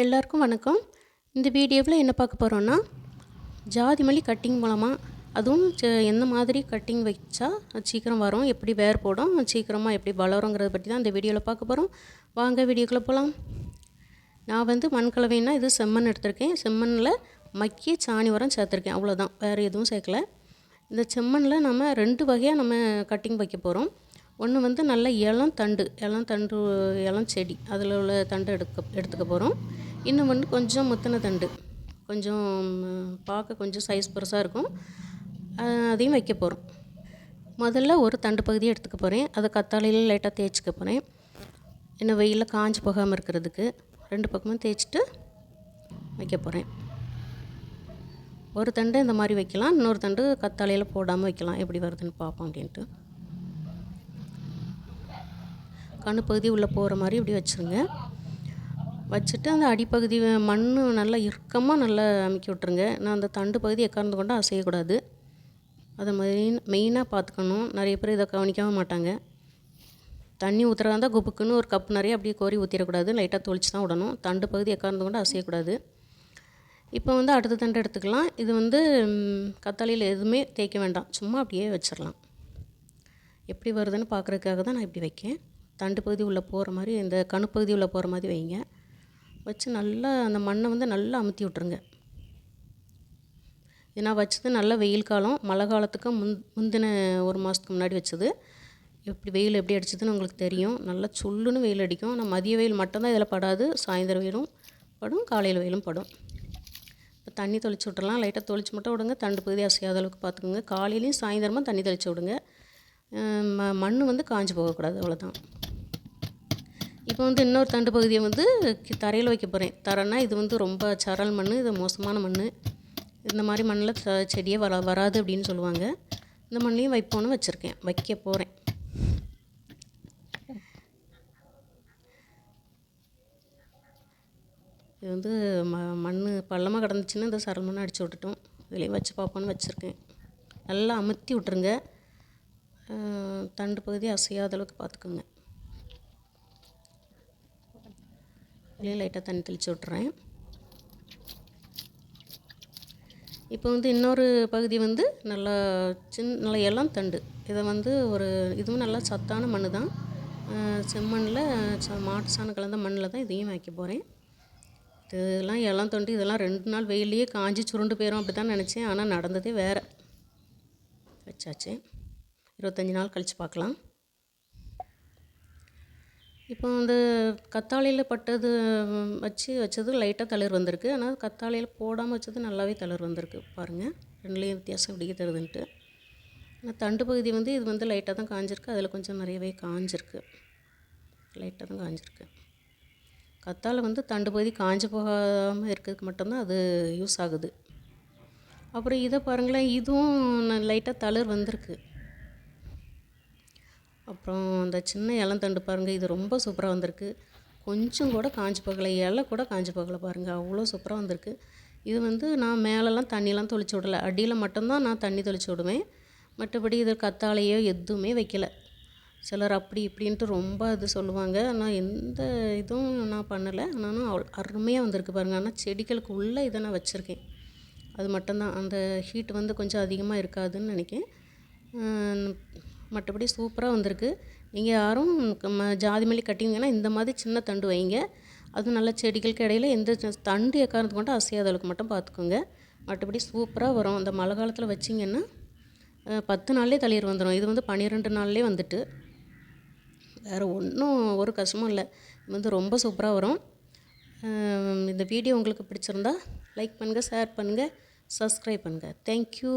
எல்லாருக்கும் வணக்கம். இந்த வீடியோவில் என்ன பார்க்க போகிறோன்னா ஜாதி மல்லி கட்டிங் மூலமாக அதுவும் எந்த மாதிரி கட்டிங் வச்சா சீக்கிரம் வரும் எப்படி வேர் போடும் சீக்கிரமாக எப்படி வளருங்கிறத பற்றி தான் இந்த வீடியோவில் பார்க்க போகிறோம் வாங்க வீடியோக்குள்ளே போகலாம் நான் வந்து மண்கலவைன்னா இது செம்மண் எடுத்திருக்கேன். செம்மண்ணில் மக்கிய சாணி உரம் சேர்த்துருக்கேன். அவ்வளோதான் வேறு எதுவும் சேர்க்கல. இந்த செம்மண்ணில் நம்ம ரெண்டு வகையாக நம்ம கட்டிங் வைக்க போகிறோம் ஒன்று வந்து நல்ல இளம் தண்டு இளம் தண்டு இளம் செடி. அதில் உள்ள தண்டு எடுக்க எடுத்துக்க போகிறோம் இன்னும் வந்து கொஞ்சம் முத்தின தண்டு. கொஞ்சம் பார்க்க கொஞ்சம் சைஸ் பெருசாக இருக்கும். அதையும் வைக்க போகிறோம் முதல்ல ஒரு தண்டு பகுதியை எடுத்துக்க போகிறேன் அதை கத்தாழையில் லைட்டாக தேய்ச்சிக்க போகிறேன் இன்னும் வெயிலில் காஞ்சு போகாமல் இருக்கிறதுக்கு ரெண்டு பக்கமும் தேய்ச்சிட்டு வைக்க போகிறேன் ஒரு தண்டு இந்த மாதிரி வைக்கலாம். இன்னொரு தண்டு கத்தாழையில் போடாமல் வைக்கலாம். எப்படி வருதுன்னு பார்ப்போம் அப்படின்ட்டு. கண்ணு பகுதி உள்ளே போகிற மாதிரி இப்படி வச்சுருங்க. வச்சுட்டு அந்த அடிப்பகுதி மண் நல்லா இறுக்கமாக நல்லா அமுக்கி விட்ருங்க நான் அந்த தண்டு பகுதி எக்கார்ந்து கொண்டு அசையக்கூடாது அதை மெயின் மெயினாக பார்த்துக்கணும். நிறைய பேர் இதை கவனிக்கவும் மாட்டாங்க. தண்ணி ஊற்றுறதா இருந்தால் குப்புக்குன்னு ஒரு கப் நிறைய அப்படியே கோரி ஊற்றிடக்கூடாது லைட்டாக தொளிச்சு தான் விடணும். தண்டு பகுதி எக்கார்ந்து கொண்டு அசையக்கூடாது இப்போ வந்து அடுத்த தண்டு எடுத்துக்கலாம். இது வந்து கத்தாழையில் எதுவுமே தேய்க்க வேண்டாம். சும்மா அப்படியே வச்சிடலாம். எப்படி வருதுன்னு பார்க்குறதுக்காக தான் நான் இப்படி வைக்கேன். தண்டு பகுதி உள்ளே போகிற மாதிரி இந்த கணுப்பகுதி உள்ளே போகிற மாதிரி வைங்க. வச்சு நல்லா அந்த மண்ணை வந்து நல்லா அமுத்தி விட்ருங்க ஏன்னா வச்சது நல்ல வெயில் காலம். மழை காலத்துக்கு முந் முந்தின ஒரு மாதத்துக்கு முன்னாடி வச்சது. எப்படி வெயில் எப்படி அடிச்சதுன்னு உங்களுக்கு தெரியும். நல்லா சுள்ளுன்னு வெயில் அடிக்கும். நான் மதிய வெயில் மட்டும்தான் இதில் படாது. சாயந்தரம் வெயிலும் படும் காலையில் வெயிலும் படும். இப்போ தண்ணி தொளிச்சு விட்றலாம் லைட்டாக தொளிச்சு மட்டும் விடுங்க. தண்டு பகுதி அசையாத அளவுக்கு பார்த்துக்குங்க. காலையிலையும் சாயந்தரமாக தண்ணி தெளிச்சு விடுங்க. ம மண் வந்து காஞ்சு போகக்கூடாது. அவ்வளோதான் இப்போ வந்து இன்னொரு தண்டு பகுதியை வந்து தரையில் வைக்க போகிறேன் தரேன்னா இது வந்து ரொம்ப சரல் மண் இது மோசமான மண் இந்த மாதிரி மண்ணில் த செடியே வர வராது அப்படின்னு சொல்லுவாங்க. இந்த மண்ணையும் வைப்போன்னு வச்சுருக்கேன். வைக்க போகிறேன் இது வந்து ம மண் பள்ளமாக கிடந்துச்சுன்னா இந்த சரல் மண்ணை அடித்து விட்டுட்டோம். இதுலேயும் வச்சு பார்ப்போன்னு வச்சுருக்கேன். நல்லா அமுத்தி விட்ருங்க தண்டு பகுதி அசையாத அளவுக்கு பார்த்துக்குங்க. வெளியே லைட்டாக தண்ணி தெளித்து விட்றேன் இப்போ வந்து இன்னொரு பகுதி வந்து நல்லா சின்ன நல்லா இளம் தண்டு. இதை வந்து ஒரு இதுவும் நல்லா சத்தான மண் தான். செம்மண்ணில் ச மாட்டு சாணம் கலந்த மண்ணில் தான் இதையும் வைக்க போகிறேன் இதெல்லாம் இளம் தண்டு இதெல்லாம் ரெண்டு நாள் வெயிலையே காஞ்சி சுருண்டு போயிடும் அப்படி தான் நினச்சேன். ஆனால் நடந்ததே வேறு. வச்சாச்சு. இருபத்தஞ்சி நாள் கழித்து பார்க்கலாம். இப்போ வந்து கத்தாழையில் பட்டது வச்சு வச்சது லைட்டாக தளிர் வந்திருக்கு. ஆனால் கத்தாழையில் போடாமல் வச்சது நல்லாவே தளிர் வந்திருக்கு. பாருங்கள் ரெண்டுலேயும் வித்தியாசம் இப்படி தருதுன்ட்டு ஆனால் தண்டு பகுதி வந்து இது வந்து லைட்டாக தான் காஞ்சிருக்கு. அதில் கொஞ்சம் நிறையவே காஞ்சிருக்கு. லைட்டாக தான் காஞ்சிருக்கு. கத்தாழை வந்து தண்டு பகுதி காஞ்சு போகாமல் இருக்கிறதுக்கு மட்டும்தான் அது யூஸ் ஆகுது. அப்புறம் இதை பாருங்களேன். இதுவும் லைட்டாக தளிர் வந்திருக்கு. அப்புறம் அந்த சின்ன இளந்தண்டு பாருங்கள் இது ரொம்ப சூப்பராக வந்திருக்கு. கொஞ்சம் கூட காஞ்சு போகலை இலை கூட காஞ்சு போகலை பாருங்கள் அவ்வளோ சூப்பராக வந்திருக்கு. இது வந்து நான் மேலெல்லாம் தண்ணியெலாம் தொளிச்சு விடல அடியில் மட்டும்தான் நான் தண்ணி தொளிச்சு விடுவேன். மற்றபடி இது கத்தாழையோ எதுவுமே வைக்கல. சிலர் அப்படி இப்படின்ட்டு ரொம்ப இது சொல்லுவாங்க. ஆனால் எந்த இதுவும் நான் பண்ணலை. ஆனாலும் அவ்வளோ அருமையாக வந்திருக்கு பாருங்கள் ஆனால் செடிகளுக்கு உள்ளே இதை நான் வச்சுருக்கேன். அது மட்டும்தான். அந்த ஹீட் வந்து கொஞ்சம் அதிகமாக இருக்காதுன்னு நினைக்கிறேன். மற்றபடி சூப்பராக வந்திருக்கு. நீங்கள் யாரும் ம ஜாதி மல்லி கட்டிங்கன்னா இந்த மாதிரி சின்ன தண்டு வைங்க. அதுவும் நல்ல செடிகளுக்கு இடையில எந்த தண்டு எக்காரத்து கொண்டு அசையாத அளவுக்கு மட்டும் பார்த்துக்கோங்க. மற்றபடி சூப்பராக வரும். அந்த மழை காலத்தில் வச்சிங்கன்னா பத்து நாள்லேயே தளிர் வந்துடும் இது வந்து பன்னிரெண்டு நாள்லேயே வந்துட்டு. வேறு ஒன்றும் ஒரு கஷ்டமும் இல்லை. இது வந்து ரொம்ப சூப்பராக வரும். இந்த வீடியோ உங்களுக்கு பிடிச்சிருந்தா லைக் பண்ணுங்கள் ஷேர் பண்ணுங்கள் சப்ஸ்கிரைப் பண்ணுங்கள் தேங்க்யூ